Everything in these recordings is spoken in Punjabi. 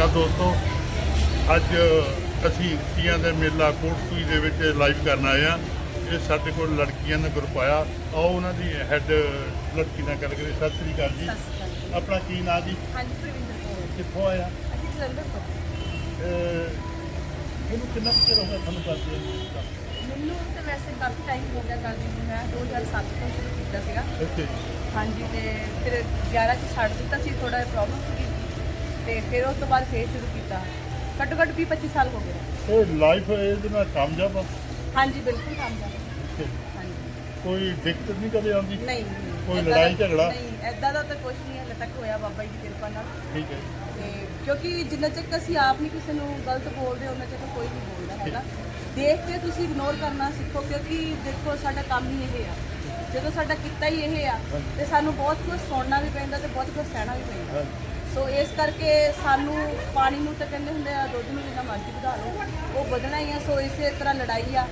ਅਕਾਲ ਦੋਸਤੋ। ਅੱਜ ਅਸੀਂ ਤੀਆਂ ਦੇ ਮੇਲਾ ਕੋਟਸੂਈ ਦੇ ਵਿੱਚ ਲਾਈਵ ਕਰਨ ਆਏ ਆ ਇਹ ਸਾਡੇ ਕੋਲ ਲੜਕੀਆਂ ਦਾ ਗਰੁੱਪ ਆਇਆ। ਆਓ ਉਹਨਾਂ ਦੀ ਹੈੱਡ ਲੜਕੀ ਨਾਲ ਗੱਲ ਕਰੀਏ। ਸਤਿ ਸ੍ਰੀ ਅਕਾਲ ਜੀ। ਆਪਣਾ ਕੀ ਨਾਂ ਜੀ? ਹਾਂਜੀ ਪ੍ਰਵਿੰਦਰ ਕੌਰ। ਕਿੱਥੋਂ ਆਇਆ ਅਸੀਂ ਜਲੰਧਰ ਤੋਂ। ਅਹ ਇਹਨੂੰ ਕਿੰਨਾ ਕੁ ਚਿਰ ਹੋ ਗਿਆ ਤੁਹਾਨੂੰ ਕਰਦੇ ਨੂੰ? ਮੈਨੂੰ ਤਾਂ ਵੈਸੇ ਕਾਫੀ ਟਾਈਮ ਹੋ ਗਿਆ ਕਰਦੀ ਨੂੰ। ਮੈਂ 2007 ਤੋਂ ਸ਼ੁਰੂ ਕੀਤਾ ਸੀਗਾ। ਇੱਥੇ ਹਾਂਜੀ ਤੇ ਫਿਰ 11 ਚ ਛੱਡ ਦਿੱਤਾ ਸੀ। ਥੋੜਾ ਜਿਹਾ ਪ੍ਰੋਬਲਮ ਸੀਗੀ। ਤੇ ਫਿਰ ਉਸ ਤੋਂ ਬਾਅਦ ਫੇਰ ਸ਼ੁਰੂ ਕੀਤਾ। ਘੱਟੋ ਘੱਟ 20 25 ਸਾਲ ਹੋ ਗਏ। ਇਹ ਲਾਈਫ ਇਹਦੇ ਨਾਲ ਕਾਮਯਾਬ ਆ? ਹਾਂਜੀ ਬਿਲਕੁਲ ਕੰਮ ਕਰ ਇੱਥੇ ਹਾਂਜੀ। ਕੋਈ ਦਿੱਕਤ ਨਹੀਂ ਕਦੇ ਆਉਂਦੀ? ਨਹੀਂ ਨਹੀਂ, ਕੋਈ ਏਦਾਂ ਲੜਾਈ ਦਾ- ਝਗੜਾ? ਨਹੀਂ ਐਦਾਂ ਦਾ ਤਾਂ ਕੁਝ ਨਹੀਂ ਹਲੇ ਤੱਕ ਹੋਇਆ ਬਾਬਾ ਜੀ ਦੀ ਕਿਰਪਾ ਨਾਲ। ਠੀਕ ਹੈ ਤੇ ਕਿਉਂਕਿ ਜਿੰਨਾ ਚਿਰ ਅਸੀਂ ਆਪ ਨਹੀਂ ਕਿਸੇ ਨੂੰ ਗਲਤ ਬੋਲਦੇ ਉਹਨਾਂ ਚਿਰ ਕੋਈ ਨਹੀਂ ਬੋਲਦਾ ਹੈਗਾ। ਦੇਖ ਕੇ ਤੁਸੀਂ ਇਗਨੋਰ ਕਰਨਾ ਸਿੱਖੋ ਕਿਉਂਕਿ ਦੇਖੋ ਸਾਡਾ ਕੰਮ ਹੀ ਇਹ ਆ। ਜਦੋਂ ਸਾਡਾ ਕੀਤਾ ਹੀ ਇਹ ਆ ਤੇ ਸਾਨੂੰ ਬਹੁਤ ਕੁਝ ਸੁਣਨਾ ਵੀ ਪੈਂਦਾ ਤੇ ਬਹੁਤ ਕੁਝ ਸਹਿਣਾ ਵੀ ਪੈਂਦਾ। ਹਾਂ ਸੋ ਇਸ ਕਰਕੇ ਸਾਨੂੰ ਪਾਣੀ ਨੂੰ ਤਾਂ ਕਹਿੰਦੇ ਹੁੰਦੇ ਆ, ਦੁੱਧ ਨੂੰ ਜਿੰਨਾ ਮਰਜ਼ੀ ਵਧਾ ਲਓ, ਉਹ ਵਧਣਾ ਹੀ ਆ। ਸੋ ਇਸੇ ਤਰ੍ਹਾਂ ਲੜਾਈ ਆ।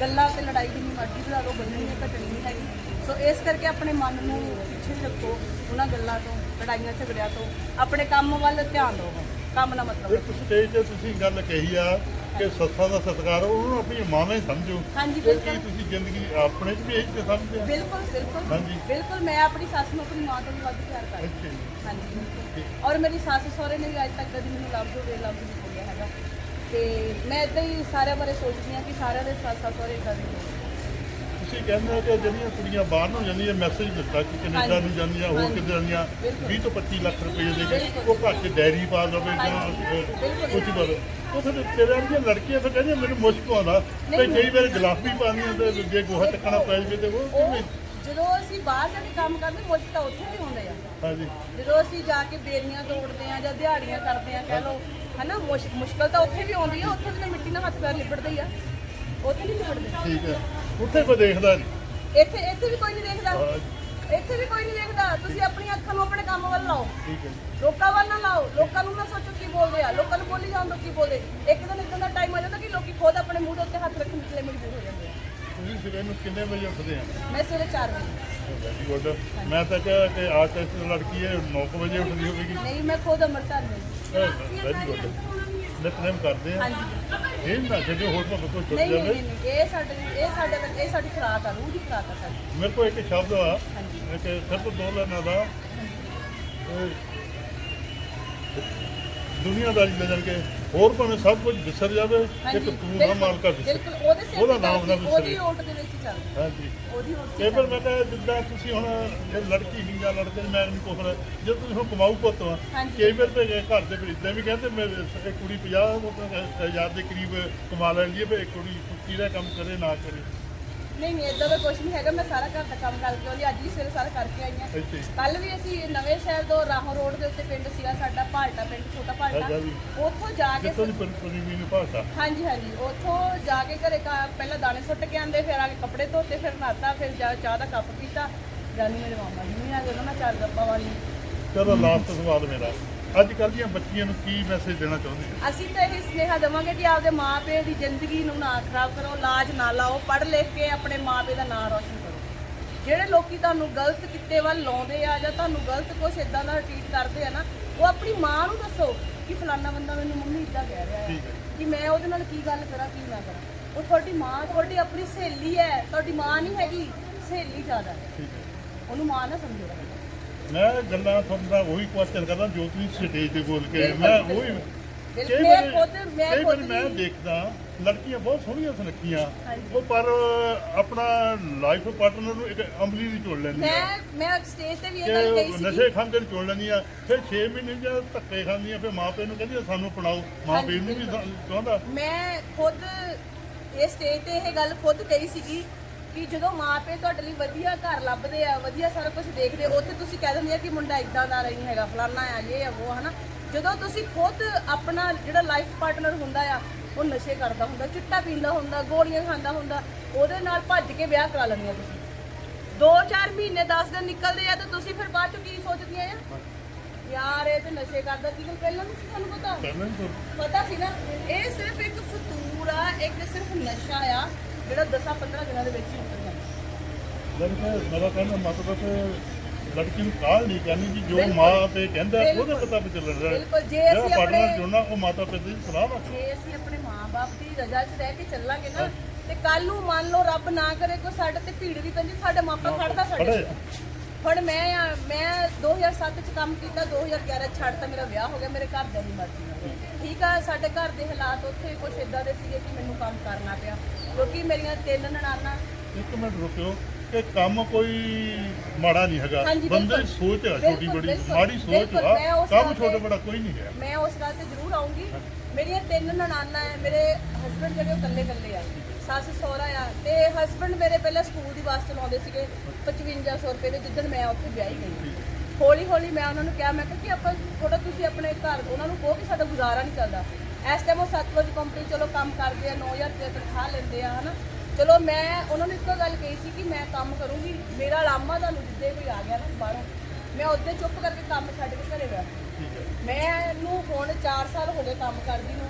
ਗੱਲਾਂ ਤੇ ਲੜਾਈ ਜਿੰਨੀ ਮਰਜ਼ੀ ਵਧਾ ਲਓ, ਵਧਣੀ ਹੈ ਘਟਣੀ ਨਹੀਂ ਹੈਗੀ। ਸੋ ਇਸ ਕਰਕੇ ਆਪਣੇ ਮਨ ਨੂੰ ਪਿੱਛੇ ਰੱਖੋ ਉਹਨਾਂ ਗੱਲਾਂ ਤੋਂ, ਲੜਾਈਆਂ, ਝਗੜਿਆਂ ਤੋਂ। ਆਪਣੇ ਕੰਮ ਵੱਲ ਧਿਆਨ ਦਿਓ। ਕੰਮ ਨਾਲ ਮਤਲਬ ਇੱਕ ਸਟੇਜ ਤੇ ਤੁਸੀਂ ਗੱਲ ਕਹੀ ਆ। ਕਿ ਸੱਸਾਂ ਦਾ ਸਤਿਕਾਰ ਉਹਨੂੰ ਆਪਣੀ ਮਾਂ ਹੀ ਸਮਝੋ ਹਾਂਜੀ ਬਿਲਕੁਲ ਤੁਸੀਂ ਜ਼ਿੰਦਗੀ ਆਪਣੇ 'ਚ ਵੀ ਇਹ ਤੇ ਸਮਝਦੇ ਬਿਲਕੁਲ ਬਿਲਕੁਲ ਹਾਂਜੀ। ਬਿਲਕੁਲ ਮੈਂ ਆਪਣੀ ਸੱਸ ਨੂੰ ਆਪਣੀ ਮਾਂ ਤੋਂ ਵੀ ਵੱਧ ਪਿਆਰ ਕਰਦੀ ਅੱਛਾ ਜੀ। ਹਾਂਜੀ ਬਿਲਕੁਲ। ਔਰ ਮੇਰੀ ਸੱਸ ਸਹੁਰੇ ਨੇ ਵੀ ਅੱਜ ਤੱਕ ਕਦੀ ਮੈਨੂੰ ਲਫ਼ਜ਼ ਹੋਵੇ ਲਫ਼ਜ਼ ਨਹੀਂ ਬੋਲਿਆ ਹੈਗਾ ਤੇ ਮੈਂ ਇਦਾਂ ਹੀ ਸਾਰਿਆਂ ਬਾਰੇ ਸੋਚਦੀ ਹਾਂ ਕਿ ਸਾਰਿਆਂ ਦੇ ਸੱਸ ਸਹੁਰੇ ਇਦਾਂ ਦੇ ਹੋਣ ਤੁਸੀਂ ਕਹਿੰਦੇ ਹੋ ਕਿ ਜਿਹੜੀਆਂ ਕੁੜੀਆਂ ਬਾਹਰ ਨੂੰ ਜਾਂਦੀਆਂ ਮੈਸੇਜ ਦਿੱਤਾ ਕਿ ਕੈਨੇਡਾ ਹਾਂਜੀ। ਨੂੰ ਜਾਂਦੀਆਂ ਹੋਰ ਹਾਂਜੀ। ਕਿਤੇ ਜਾਂਦੀਆਂ ਬਿਲਕੁਲ। 20 ਤੋਂ 25 ਲੱਖ ਰੁਪਏ ਦੇ ਕੇ ਬਿਲਕੁਲ। ਉਹ ਘਰ 'ਚ ਡੈਰੀ ਪਾ ਜਾਂ। ਬਿਲਕੁਲ। ਕੁਝ ਬਰ ਉਹ ਫਿਰ ਤੇਰੇ ਵਰਗੀਆਂ ਲੜਕੀਆਂ ਫਿਰ ਕਹਿੰਦੀਆਂ ਮੈਨੂੰ ਮੁਸ਼ਕ ਆਉਂਦਾ। ਤੇ ਕਈ ਵਾਰ ਗਲਾਫੀ ਪਾਉਂਦੀਆਂ ਤੇ ਜੇ ਗੋਹਾ ਚੱਕਣਾ ਪੈ ਜਾਵੇ ਤੇ ਉਹ ਕਿਵੇਂ ਜਦੋਂ ਅਸੀਂ ਬਾਹਰ ਜਾ ਕੇ ਕੰਮ ਕਰਦੇ ਮੁਸ਼ਕ ਤਾਂ ਉੱਥੇ ਵੀ ਹੁੰਦੇ ਆ। ਹਾਂਜੀ। ਜਦੋਂ ਅਸੀਂ ਜਾ ਕੇ ਬੇਰੀਆਂ ਤੋੜਦੇ ਆ ਜਾਂ ਦਿਹਾੜੀਆਂ ਕਰਦੇ ਆ ਕਹਿ ਲਓ ਹਨਾ ਮੁਸ਼- ਮੁਸ਼ਕਲ ਤਾਂ ਉੱਥੇ ਵੀ ਆਉਂਦੀ ਆ ਉੱਥੇ ਵੀ ਤਾਂ ਮਿੱਟੀ ਨਾਲ ਹੱਥ ਪੈਰ ਲਿਬੜਦੇ ਹੀ ਆ। ਉੱਥੇ ਨਹੀਂ ਲਿਬੜਦੇ। ਠੀਕ ਹੈ। ਉੱਥੇ ਕੋਈ ਦੇਖਦਾ ਨਹੀਂ। ਇੱਥੇ ਇੱਥੇ ਵੀ ਕੋਈ ਨਹੀਂ ਦੇਖਦਾ। ਇੱਥੇ ਵੀ ਕੋਈ ਨਹੀਂ ਦੇਖਦਾ। ਤੁਸੀਂ ਆਪਣੀਆਂ ਅੱਖਾਂ ਨੂੰ ਆਪਣੇ ਕੰਮ ਵੱਲ ਲਾਓ। ਠੀਕ ਹੈ ਲੋਕਾਂ ਵੱਲ ਨਾ ਲਾਓ। ਲੋਕਾਂ ਨੂੰ ਨਾ ਸੋਚੋ ਕੀ ਬੋਲਦੇ ਆ। ਲੋਕਾਂ ਨੂੰ ਬੋਲੀ ਜਾਣ ਦੋ ਕੀ ਬੋਲਦੇ? ਇੱਕ ਦਿਨ ਇਦਾਂ ਦਾ ਟਾਈਮ ਆ ਜਾਂਦਾ ਕਿ ਲੋਕੀ ਖੁਦ ਆਪਣੇ ਮੂੰਹ ਦੇ ਉੱਤੇ ਹੱਥ ਰੱਖਣ ਲਈ ਮਜਬੂਰ ਹੋ ਜਾਂਦੇ ਆ। ਤੁਸੀਂ ਸਵੇਰ ਨੂੰ ਕਿੰਨੇ ਵਜੇ ਉੱਠਦੇ ਆ? ਮੈਂ ਸਵੇਰੇ 4 ਵਜੇ। ਵੈਰੀ ਗੁੱਡ ਮੈਂ ਤਾਂ ਕਿਹਾ ਕਿ ਆਰਟਿਸਟ ਲੜਕੀ ਹੈ 9 ਵਜੇ ਉੱਠਦੀ ਹੋਵੇਗੀ। ਨਹੀਂ ਮੈਂ ਖੁਦ ਅੰਮ੍ਰਿਤਸਰ ਨਹੀਂ ਵੈਰੀ ਗੁੱਡ ਨਿਤਨੇਮ ਕਰਦੇ ਆ? ਹਾਂਜੀ। ਇਹ ਨਾ ਛੱਡੋ ਹੋਰ ਤਾਂ ਕੋਈ ਛੁੱਟ ਨਹੀਂ ਨਹੀਂ ਜਾਵੇ। ਨਹੀਂ ਨਹੀਂ, ਇਹ ਸਾਡੇ ਇਹ ਸਾਡੇ ਇਹ ਸਾਡੀ ਖੁਰਾਕ ਆ ਰੂਹ ਦੀ ਖੁਰਾਕ ਆ ਸਾਡੀ। ਮੇਰੇ ਕੋਲ ਇੱਕ ਸ਼ਬਦ ਆ। ਇੱਕ ਸਿਰਫ ਦੋ ਲਾਈਨਾਂ ਦਾ। ਦੁਨੀਆਦਾਰੀ ਲੈ ਜਾਣ ਕੇ ਹੋਰ ਭਾਵੇਂ ਸਭ ਕੁਝ ਵਿਸਰ ਜਾਵੇ ਇੱਕ ਤੂੰ ਨਾ ਮਾਲਕਾ ਵਿਸਰ ਬਿਲਕੁਲ ਉਹਦੇ ਸਿਰ ਉਹਦਾ ਤੇ ਨਾਮ ਨਾ ਵਿਸਰੇ। ਉਹਦੀ ਓਟ ਦੇ ਵਿੱਚ ਚੱਲਦੇ। ਹਾਂਜੀ। ਉਹਦੀ ਓਟ ਕਈ ਵਾਰ ਮੈਂ ਕਿਹਾ ਜਿੱਦਾਂ ਤੁਸੀਂ ਹੁਣ ਜੇ ਲੜਕੀ ਹੀ ਜਾਂ ਲੜਕੇ ਮੈਂ ਨਹੀਂ ਪੁੱਛਦਾ ਜੇ ਤੁਸੀਂ ਹੁਣ ਕਮਾਊ ਪੁੱਤ ਆ। ਕਈ ਵਾਰ ਤੇ ਘਰ ਦੇ ਵਿੱਚ ਇਦਾਂ ਵੀ ਕਹਿੰਦੇ ਮੈਂ ਇਹ ਕੁੜੀ 50 ਹਜ਼ਾਰ ਦੇ ਕਰੀਬ ਕਮਾ ਲੈਂਦੀ ਹੈ ਵੀ ਇਹ ਕੁੜੀ ਕੁੱਤੀ ਦਾ ਕੰਮ ਕਰੇ ਨਾ ਕਰੇ। ਨਹੀਂ ਨਹੀਂ ਇਦਾਂ ਦਾ ਕੁਝ ਨਹੀਂ ਹੈਗਾ। ਮੈਂ ਸਾਰਾ ਘਰ ਦਾ ਕੰਮ ਕਰਕੇ ਉਹਦੀ ਅੱਜ ਹੀ ਸਵੇਰੇ ਸਾਰਾ ਕਰਕੇ ਆਈ ਹਾਂ। ਇੱਥੇ ਕੱਲ ਵੀ ਅਸੀਂ ਨਵੇਂ ਸ਼ਹਿਰ ਤੋਂ ਰਾਹੋਂ ਰੋਡ ਦੇ ਉੱਤੇ ਪਿੰਡ ਸੀਗਾ ਸਾਡਾ ਭਾਲਟਾ ਪਿੰਡ ਛੋਟਾ ਭਾਲਟਾ। ਅੱਛਾ ਜੀ। ਉੱਥੋਂ ਜਾ ਕੇ ਜਿੱਥੋਂ ਦੀ ਪਰੀ ਵੀ ਨੂੰ ਭਾਸ਼ਾ ਹਾਂਜੀ ਹਾਂਜੀ। ਉੱਥੋਂ ਜਾ ਕੇ ਘਰੇ ਕਾ ਪਹਿਲਾਂ ਦਾਣੇ ਸੁੱਟ ਕੇ ਆਂਦੇ ਫਿਰ ਆ ਕੇ ਕੱਪੜੇ ਧੋਤੇ ਫਿਰ ਨਹਾਤਾ ਫਿਰ ਜਾ ਚਾਹ ਦਾ ਕੱਪ ਪੀਤਾ। ਜਾਨੀ ਮੇਰੇ ਮਾਮਾ ਜੀ ਨਹੀਂ ਆ ਗਏ ਉਹਨਾਂ ਨਾਲ ਚਾਰ ਗੱਪਾਂ ਵਾਲੀ। ਚਲੋ ਲਾਸਟ ਸਵਾਲ ਮੇਰਾ। ਅੱਜ ਕੱਲ੍ਹ ਦੀਆਂ ਬੱਚੀਆਂ ਨੂੰ ਕੀ ਮੈਸੇਜ ਦੇਣਾ ਚਾਹੁੰਦੇ ਹੋ? ਅਸੀਂ ਤਾਂ ਇਹ ਸੁਨੇਹਾ ਦੇਵਾਂਗੇ ਕਿ ਆਪਦੇ ਮਾਪੇ ਦੀ ਜ਼ਿੰਦਗੀ ਨੂੰ ਨਾ ਖਰਾਬ ਕਰੋ ਲਾਜ ਨਾ ਲਾਓ ਪੜ੍ਹ ਲਿਖ ਕੇ ਆਪਣੇ ਮਾਪੇ ਦਾ ਨਾਮ ਰੋਸ਼ਨ ਕਰੋ। ਜਿਹੜੇ ਲੋਕੀ ਤੁਹਾਨੂੰ ਗਲਤ ਕਿੱਤੇ ਵੱਲ ਲਾਉਂਦੇ ਆ ਜਾਂ ਤੁਹਾਨੂੰ ਗਲਤ ਕੁਝ ਇਦਾਂ ਦਾ ਟ੍ਰੀਟ ਕਰਦੇ ਆ ਨਾ ਉਹ ਆਪਣੀ ਮਾਂ ਨੂੰ ਦੱਸੋ ਕਿ ਫਲਾਨਾ ਬੰਦਾ ਮੈਨੂੰ ਮੰਮੀ ਇਦਾਂ ਕਹਿ ਰਿਹਾ ਹੈ ਠੀਕ ਹੈ ਕਿ ਮੈਂ ਉਹਦੇ ਨਾਲ ਕੀ ਗੱਲ ਕਰਾਂ ਕੀ ਨਾ ਕਰਾਂ। ਉਹ ਤੁਹਾਡੀ ਮਾਂ ਤੁਹਾਡੀ ਆਪਣੀ ਸਹੇਲੀ ਹੈ ਤੁਹਾਡੀ ਮਾਂ ਨਹੀਂ ਹੈਗੀ ਸਹੇਲੀ ਜ਼ਿਆਦਾ ਹੈ। ਠੀਕ ਹੈ ਉਹਨੂੰ ਮਾਂ ਨਾ ਸਮਝੋ। ਮੈਂ ਗੱਲਾਂ ਤੁਹਾਨੂੰ ਦਾ ਉਹੀ ਕੁਐਸਚਨ ਕਰਦਾ ਜੋ ਤੁਸੀਂ ਸਟੇਜ ਤੇ ਬੋਲ ਕੇ। ਮੈਂ ਬਿਲਕੁਲ। ਉਹੀ ਕਈ ਮੈਂ ਵਾਰੀ- ਖੁਦ- ਮੈਂ ਕਈ ਵਾਰੀ ਖੁਦ ਮੈਂ ਵੀ- ਦੇਖਦਾ ਲੜਕੀਆਂ ਬਹੁਤ ਸੋਹਣੀਆਂ ਸੁਨੱਖੀਆਂ। ਉਹ ਪਰ ਆਪਣਾ ਲਾਈਫ ਪਾਰਟਨਰ ਨੂੰ ਇੱਕ ਅੰਬਲੀ ਦੀ ਚੁਣ ਲੈਂਦੀਆਂ। ਮੈਂ ਮੈਂ ਸਟੇਜ ਤੇ ਵੀ ਇਹ ਗੱਲ ਕਹੀ ਕਿ ਸੀ ਨਸ਼ੇ ਖਾਂਦੇ ਨੂੰ ਚੁਣ ਲੈਂਦੀਆਂ ਫਿਰ 6 ਮਹੀਨੇ ਜਾਂ ਧੱਕੇ ਖਾਂਦੀਆਂ ਫਿਰ ਮਾਪੇ ਨੂੰ ਕਹਿੰਦੀਆਂ ਸਾਨੂੰ ਪੜਾਓ ਮਾਪੇ ਨੂੰ ਵੀ ਚਾਹੁੰਦਾ। ਮੈਂ ਖੁਦ ਇਹ ਸਟੇਜ ਤੇ ਇਹ ਗੱਲ ਖੁਦ ਕਹੀ ਸੀਗੀ ਕਿ ਜਦੋਂ ਮਾਪੇ ਤੁਹਾਡੇ ਲਈ ਵਧੀਆ ਘਰ ਲੱਭਦੇ ਆ ਵਧੀਆ ਸਾਰਾ ਕੁਝ ਦੇਖਦੇ ਆ, ਉੱਥੇ ਤੁਸੀਂ ਕਹਿ ਦਿੰਦੇ ਆ ਕਿ ਮੁੰਡਾ ਇਦਾਂ ਦਾ ਨਹੀਂ ਹੈਗਾ ਫਲਾਨਾ ਆ ਇਹ ਆ ਉਹ ਹਨਾ? ਜਦੋਂ ਤੁਸੀਂ ਖੁਦ ਆਪਣਾ ਜਿਹੜਾ ਲਾਈਫ ਪਾਰਟਨਰ ਹੁੰਦਾ ਆ ਉਹ ਨਸ਼ੇ ਕਰਦਾ ਹੁੰਦਾ ਚਿੱਟਾ ਪੀਂਦਾ ਹੁੰਦਾ ਗੋਲੀਆਂ ਖਾਂਦਾ ਹੁੰਦਾ ਉਹਦੇ ਨਾਲ ਭੱਜ ਕੇ ਵਿਆਹ ਕਰਾ ਲੈਂਦੇ ਆ ਤੁਸੀਂ। 2-4 ਮਹੀਨੇ 10 ਦਿਨ ਨਿਕਲਦੇ ਆ ਤੇ ਤੁਸੀਂ ਫਿਰ ਬਾਅਦ ਚ ਕੀ ਸੋਚਦੀਆਂ ਆ? ਯਾਰ ਇਹ ਤੇ ਨਸ਼ੇ ਕਰਦਾ ਕੀ ਪਹਿਲਾਂ ਨਹੀਂ ਸੀ ਤੁਹਾਨੂੰ ਪਤਾ? ਤੂੰ। ਪਤਾ ਸੀ ਨਾ ਇਹ ਸਿਰਫ ਇੱਕ ਫਤੂਰ ਆ ਇੱਕ ਸਿਰਫ ਨਸ਼ਾ ਆ ਜਿਹੜਾ 10-15 ਦਿਨਾਂ ਦੇ ਵਿੱਚ ਹੀ ਉਤਰ ਜਾਂਦਾ ਮੇਰਾ ਮਤਲਬ ਲੜਕੀ ਨੂੰ ਕਾਲ ਨਹੀਂ ਕਰਨੀ ਜੀ ਜੋ ਬਿਲਕੁਲ। ਮਾਂ ਤੇ ਕਹਿੰਦਾ ਉਹਦੇ ਬਿਲਕੁਲ। ਪਤਾ ਵਿੱਚ ਚੱਲਣਾ ਬਿਲਕੁਲ, ਜੇ ਜਿਹੜਾ ਅਸੀਂ ਪਾਰਟਨਰ ਆਪਣੇ- ਚੁਣਨਾ ਉਹ ਮਾਤਾ ਪਿਤਾ ਦੀ ਸਲਾਹ ਵਾ ਜੇ ਅਸੀਂ ਆਪਣੇ ਮਾਂ-ਬਾਪ ਦੀ ਰਜ਼ਾ 'ਚ ਰਹਿ ਕੇ ਚੱਲਾਂਗੇ ਨਾ ਤੇ ਕੱਲ ਨੂੰ ਮੰਨ ਲਓ ਰੱਬ ਨਾ ਕਰੇ ਕੋਈ ਸਾਡੇ ਤੇ ਭੀੜ ਵੀ ਪੈਂਦੀ ਸਾਡੇ ਮਾਪਾ ਖੜਦਾ ਸਾਡੇ ਖੜੇ ਨਾਲ। ਹੁਣ ਮੈਂ ਆ ਮੈਂ 2007 ਚ ਕੰਮ ਕੀਤਾ 2011 ਚ ਛੱਡਤਾ ਮੇਰਾ ਵਿਆਹ ਹੋ ਗਿਆ ਮੇਰੇ ਘਰ ਦੇ ਦੀ ਮਰਜ਼ੀ ਠੀਕ ਆ ਸਾਡੇ ਘਰ ਦੇ ਹਾਲਾਤ ਉੱਥੇ ਕੁਝ ਇਦਾਂ ਦੇ ਸੀਗੇ ਕਿ ਮੈਨੂੰ ਕੰਮ ਕਰਨਾ ਪਿਆ ਕਿਉਂਕਿ ਮੇਰੀਆਂ ਤਿੰਨ ਨਨਾਣਾ ਇੱਕ ਮਿੰਟ ਰੁਕਿਓ ਕਿ ਕੰਮ ਕੋਈ ਮਾੜਾ ਨਹੀਂ ਹੈਗਾ। ਹਾਂਜੀ, ਬੰਦੇ ਦੀ। ਸੋਚ ਆ ਬਿਲਕੁਲ, ਛੋਟੀ ਬੜੀ ਬਿਲਕੁਲ, ਮਾੜੀ ਸੋਚ ਬਿਲਕੁਲ, ਆ। ਮੈਂ ਉਸ ਕੰਮ ਗੱਲ ਛੋਟਾ ਬੜਾ ਕੋਈ ਨਹੀਂ ਹੈ। ਮੈਂ ਉਸ ਗੱਲ ਤੇ ਜ਼ਰੂਰ ਆਉਂਗੀ। ਮੇਰੀਆਂ ਤਿੰਨ ਨਨਾਣਾ ਹੈ ਮੇਰੇ ਹਸਬੰਡ ਜਿਹੜੇ ਉਹ ਇਕੱਲੇ ਇਕੱਲੇ ਆ। ਸੱਸ ਸਹੁਰਾ ਆ ਤੇ ਹਸਬੰਡ ਮੇਰੇ ਪਹਿਲਾਂ ਸਕੂਲ ਦੀ ਬੱਸ ਚਲਾਉਂਦੇ ਸੀਗੇ 5500 ਰੁਪਏ ਦੇ ਜਿੱਦਣ ਮੈਂ ਉੱਥੇ ਵਿਆਹੀ ਗਈ ਹੌਲੀ ਹੌਲੀ ਮੈਂ ਉਹਨਾਂ ਨੂੰ ਕਿਹਾ ਮੈਂ ਕਿਹਾ ਕਿ ਆਪਾਂ ਥੋੜਾ ਤੁਸੀਂ ਆਪਣੇ ਘਰ ਉਹਨਾਂ ਨੂੰ ਕਹੋ ਕਿ ਸਾਡਾ ਗੁਜ਼ਾਰਾ ਨਹੀਂ ਚੱਲਦਾ। ਇਸ ਟਾਈਮ ਉਹ ਸਤਲੁਜ ਕੰਪਨੀ ਚਲੋ ਕੰਮ ਕਰਦੇ ਆ 9000 ਰੁਪਏ ਤਨਖਾਹ ਲੈਂਦੇ ਆ ਹਨਾ। ਚਲੋ ਮੈਂ ਉਹਨਾਂ ਨੂੰ ਇੱਕੋ ਗੱਲ ਕਹੀ ਸੀ ਕਿ ਮੈਂ ਕੰਮ ਕਰੂੰਗੀ ਮੇਰਾ ਲਾਮਾ ਤੁਹਾਨੂੰ ਜਿੱਦੇ ਕੋਈ ਆ ਗਿਆ ਨਾ ਬਾਹਰੋਂ ਮੈਂ ਉੱਥੇ ਚੁੱਪ ਕਰਕੇ ਕੰਮ ਛੱਡ ਕੇ ਘਰੇ ਠੀਕ ਹੈ। ਮੈਨੂੰ ਹੁਣ 4 ਸਾਲ ਹੋ ਗਏ ਕੰਮ ਕਰਦੀ ਨੂੰ।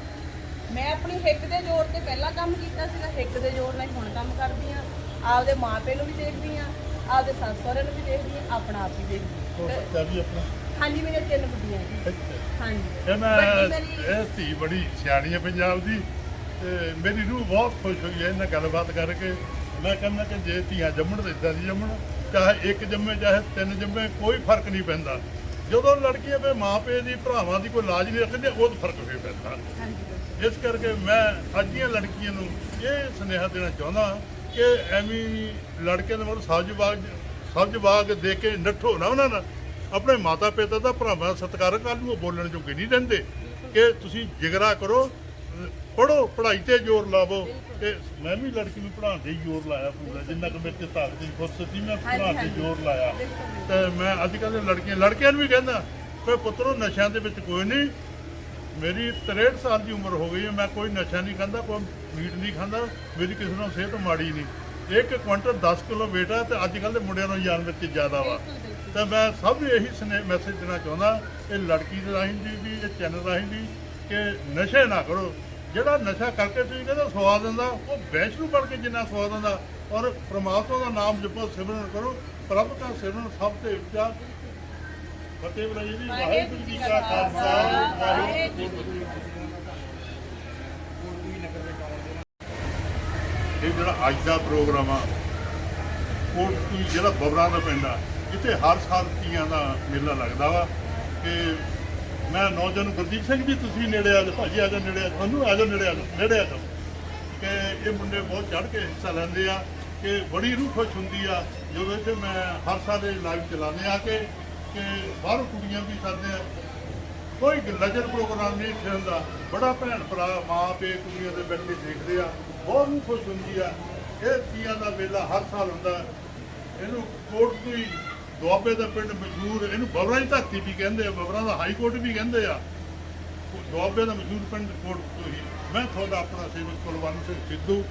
ਮੈਂ ਆਪਣੀ ਹਿੱਕ ਦੇ ਜ਼ੋਰ ਤੇ ਪਹਿਲਾਂ ਕੰਮ ਕੀਤਾ ਸੀਗਾ ਹਿੱਕ ਦੇ ਜ਼ੋਰ ਨਾਲ ਹੁਣ ਕੰਮ ਕਰਦੀ ਆ। ਆਪਦੇ ਮਾਪੇ ਨੂੰ ਵੀ ਦੇਖਦੀ ਆ ਆਪਦੇ ਸੱਸ ਸਹੁਰੇ ਨੂੰ ਵੀ ਦੇਖਦੀ ਆ ਆਪਣਾ ਆਪ ਵੀ ਦੇਖਦੀ ਆ। ਬੱਚਾ ਵੀ ਆਪਣਾ ਹਾਂਜੀ ਮੇਰੇ ਤਿੰਨ ਬੁੱਢੀਆਂ ਜੀ। ਅੱਛਾ। ਹਾਂਜੀ। ਇਹ ਮੈਂ ਵੱਡੀ ਮੇਰੀ ਇਹ ਧੀ ਬੜੀ ਸਿਆਣੀ ਹੈ ਪੰਜਾਬ ਦੀ ਤੇ ਮੇਰੀ ਰੂਹ ਬਹੁਤ ਖੁਸ਼ ਹੋਈ ਹੈ ਇਹਨਾਂ ਗੱਲਬਾਤ ਕਰਕੇ। ਮੈਂ ਕਹਿੰਦਾ ਕਿ ਜੇ ਧੀਆਂ ਜੰਮਣ ਤੇ ਇਦਾਂ ਦੀ ਜੰਮਣ ਚਾਹੇ ਇੱਕ ਜੰਮੇ ਚਾਹੇ ਤਿੰਨ ਜੰਮੇ ਕੋਈ ਫ਼ਰਕ ਨਹੀਂ ਪੈਂਦਾ। ਜਦੋਂ ਲੜਕੀਆਂ ਦੇ ਮਾਪੇ ਦੀ ਭਰਾਵਾਂ ਦੀ ਕੋਈ ਲਾਜ ਨਹੀਂ ਰੱਖਦੇ ਉਹ ਫ਼ਰਕ ਫੇਰ ਪੈਂਦਾ। ਹਾਂਜੀ। ਇਸ ਕਰਕੇ ਮੈਂ ਅੱਜ ਦੀਆਂ ਲੜਕੀਆਂ ਨੂੰ ਇਹ ਸੁਨੇਹਾ ਦੇਣਾ ਚਾਹੁੰਦਾ ਕਿ ਐਵੇਂ ਹੀ ਲੜਕਿਆਂ ਦੇ ਮਗਰ ਸਬਜ਼ ਬਾਗ ਸਬਜ਼ ਬਾਗ ਦੇ ਕੇ ਨੱਠੋ ਨਾ ਉਹਨਾਂ ਨਾਲ। ਆਪਣੇ ਮਾਤਾ ਪਿਤਾ ਦਾ ਭਰਾਵਾਂ ਦਾ ਸਤਿਕਾਰ ਕੱਲ ਨੂੰ ਬੋਲਣ ਜੋਗੇ ਨਹੀਂ ਰਹਿੰਦੇ। ਕਿ ਤੁਸੀਂ ਜਿਗਰਾ ਕਰੋ ਪੜੋ ਪੜ੍ਹਾਈ ਤੇ ਜ਼ੋਰ ਲਾਵੋ। ਤੇ ਮੈਂ ਵੀ ਲੜਕੀ ਨੂੰ ਪੜ੍ਹਾਉਣ ਤੇ ਹੀ ਜ਼ੋਰ ਲਾਇਆ ਪੂਰਾ ਜਿੰਨਾ ਕਿ ਮੇਰੇ ਤੇ ਤਾਕਤ ਦੀ ਫੁਰਸਤ ਸੀ ਮੈਂ ਪੜ੍ਹਾਉਣ ਤੇ। ਜ਼ੋਰ ਲਾਇਆ। ਤੇ ਮੈਂ ਅੱਜ ਕੱਲ੍ਹ ਦੇ ਲੜਕੀਆਂ ਲੜਕਿਆਂ ਨੂੰ ਵੀ ਕਹਿੰਦਾ ਕਿ ਪੁੱਤਰੋ ਨਸ਼ਿਆਂ ਦੇ ਵਿੱਚ ਕੋਈ ਨਹੀਂ। ਮੇਰੀ 63 ਸਾਲ ਦੀ ਉਮਰ ਹੋ ਗਈ ਹੈ ਮੈਂ ਕੋਈ ਨਸ਼ਾ ਨਹੀਂ ਖਾਂਦਾ ਕੋਈ ਮੀਟ ਨਹੀਂ ਖਾਂਦਾ ਮੇਰੀ ਕਿਸੇ ਨਾਲ ਸਿਹਤ ਮਾੜੀ ਨਹੀਂ। ਇੱਕ ਕੁਇੰਟਲ 10 ਕਿਲੋ weight ਆ ਤੇ ਅੱਜ ਕੱਲ੍ਹ ਦੇ ਮੁੰਡਿਆਂ ਨੂੰ ਜਾਨ ਵਿੱਚ ਜ਼ਿਆਦਾ ਵਾ। ਤਾਂ ਮੈਂ ਸਭ ਨੂੰ ਇਹੀ ਸਨੇ ਮੈਸੇਜ ਦੇਣਾ ਚਾਹੁੰਦਾ ਇਹ ਲੜਕੀ ਦੇ ਰਾਹੀਂ ਦੀ ਵੀ ਇਹ ਚੈਨਲ ਰਾਹੀਂ ਵੀ ਕਿ ਨਸ਼ੇ ਨਾ ਕਰੋ। ਜਿਹੜਾ ਨਸ਼ਾ ਕਰਕੇ ਤੁਸੀਂ ਕਹਿੰਦਾ ਸਵਾਦ ਆਉਂਦਾ ਉਹ ਵੈਸ਼ਨੂੰ ਬਣ ਕੇ ਜਿੰਨਾ ਸਵਾਦ ਆਉਂਦਾ ਔਰ ਪ੍ਰਮਾਤਮਾ ਦਾ ਨਾਮ ਜਪੋ ਸਿਮਰਨ ਕਰੋ। ਪ੍ਰਭ ਦਾ ਸਿਮਰਨ ਸਭ ਤੋਂ ਉੱਚਾ ਫਤਿਹ ਬੁਲਾਈ ਜੀ। ਵਾਹਿਗੁਰੂ ਜੀ ਕਾ ਖਾਲਸਾ। ਵਾਹਿਗੁਰੂ ਜੀ ਕੀ ਫਤਿਹ ਇਹ ਜਿਹੜਾ ਅੱਜ ਦਾ ਪ੍ਰੋਗਰਾਮ ਆ ਉਹ ਕੀ ਜਿਹੜਾ ਬਬਰਾਂ ਦਾ ਪਿੰਡ ਆ ਜਿੱਥੇ ਹਰ ਸਾਲ ਤੀਆਂ ਦਾ ਮੇਲਾ ਲੱਗਦਾ ਵਾ ਕਿ ਮੈਂ ਨੌਜਵਾਨ ਗੁਰਦੀਪ ਸਿੰਘ ਜੀ ਤੁਸੀਂ ਨੇੜੇ ਆ ਜਾਓ, ਭਾਜੀ ਆ ਜਾਓ ਨੇੜੇ ਆ ਤੁਹਾਨੂੰ ਆ ਜਾਓ ਨੇੜੇ ਆ ਜਾਓ, ਨੇੜੇ ਆ ਜਾਓ। ਕਿ ਇਹ ਮੁੰਡੇ ਬਹੁਤ ਚੜ ਕੇ ਹਿੱਸਾ ਲੈਂਦੇ ਆ ਕਿ ਬੜੀ ਰੂਹ ਖੁਸ਼ ਹੁੰਦੀ ਆ, ਜਦੋਂ ਇੱਥੇ ਮੈਂ ਹਰ ਸਾਲ ਇਹ ਲਾਈਵ ਚਲਾਉਂਦੇ ਆ ਕਿ ਕਿ ਬਾਹਰੋਂ ਕੁੜੀਆਂ ਵੀ ਕਰਦੇ ਆ। ਕੋਈ ਲਜਰ ਪ੍ਰੋਗਰਾਮ ਨਹੀਂ ਇੱਥੇ ਹੁੰਦਾ, ਬੜਾ ਭੈਣ ਭਰਾ, ਮਾਂ ਪੇ ਕੁੜੀਆਂ ਦੇ ਬੈਠੇ ਦੇਖਦੇ ਆ, ਬਹੁਤ ਰੂਹ ਖੁਸ਼ ਹੁੰਦੀ ਆ। ਇਹ ਤੀਆਂ ਦਾ ਮੇਲਾ ਹਰ ਸਾਲ ਹੁੰਦਾ, ਇਹਨੂੰ ਕੋਰਟ ਦੀ ਦੁਆਬੇ ਦਾ ਪਿੰਡ ਮਸ਼ਹੂਰ ਇਹਨੂੰ ਬਬਰਾਂ ਦੀ ਧਰਤੀ ਵੀ ਕਹਿੰਦੇ ਆ ਬਬਰਾਂ ਦਾ ਹਾਈ ਕੋਰਟ ਵੀ ਕਹਿੰਦੇ ਆ। ਦੁਆਬੇ ਦਾ ਮਸ਼ਹੂਰ ਪਿੰਡ ਕੋਰਟ ਤੋਂ ਹੀ ਮੈਂ ਤੁਹਾਡਾ ਆਪਣਾ ਸੇਵਕ ਕੁਲਵੰਤ ਸਿੰਘ ਸਿੱਧੂ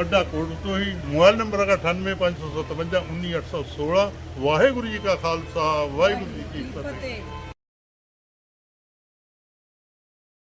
ਅੱਡਾ ਕੋਰਟ ਤੋਂ ਹੀ ਮੋਬਾਈਲ ਨੰਬਰ ਹੈਗਾ 9855519816 ਵਾਹਿਗੁਰੂ ਜੀ ਕਾ ਖਾਲਸਾ ਵਾਹਿਗੁਰੂ ਜੀ ਕੀ ਫਤਿਹ।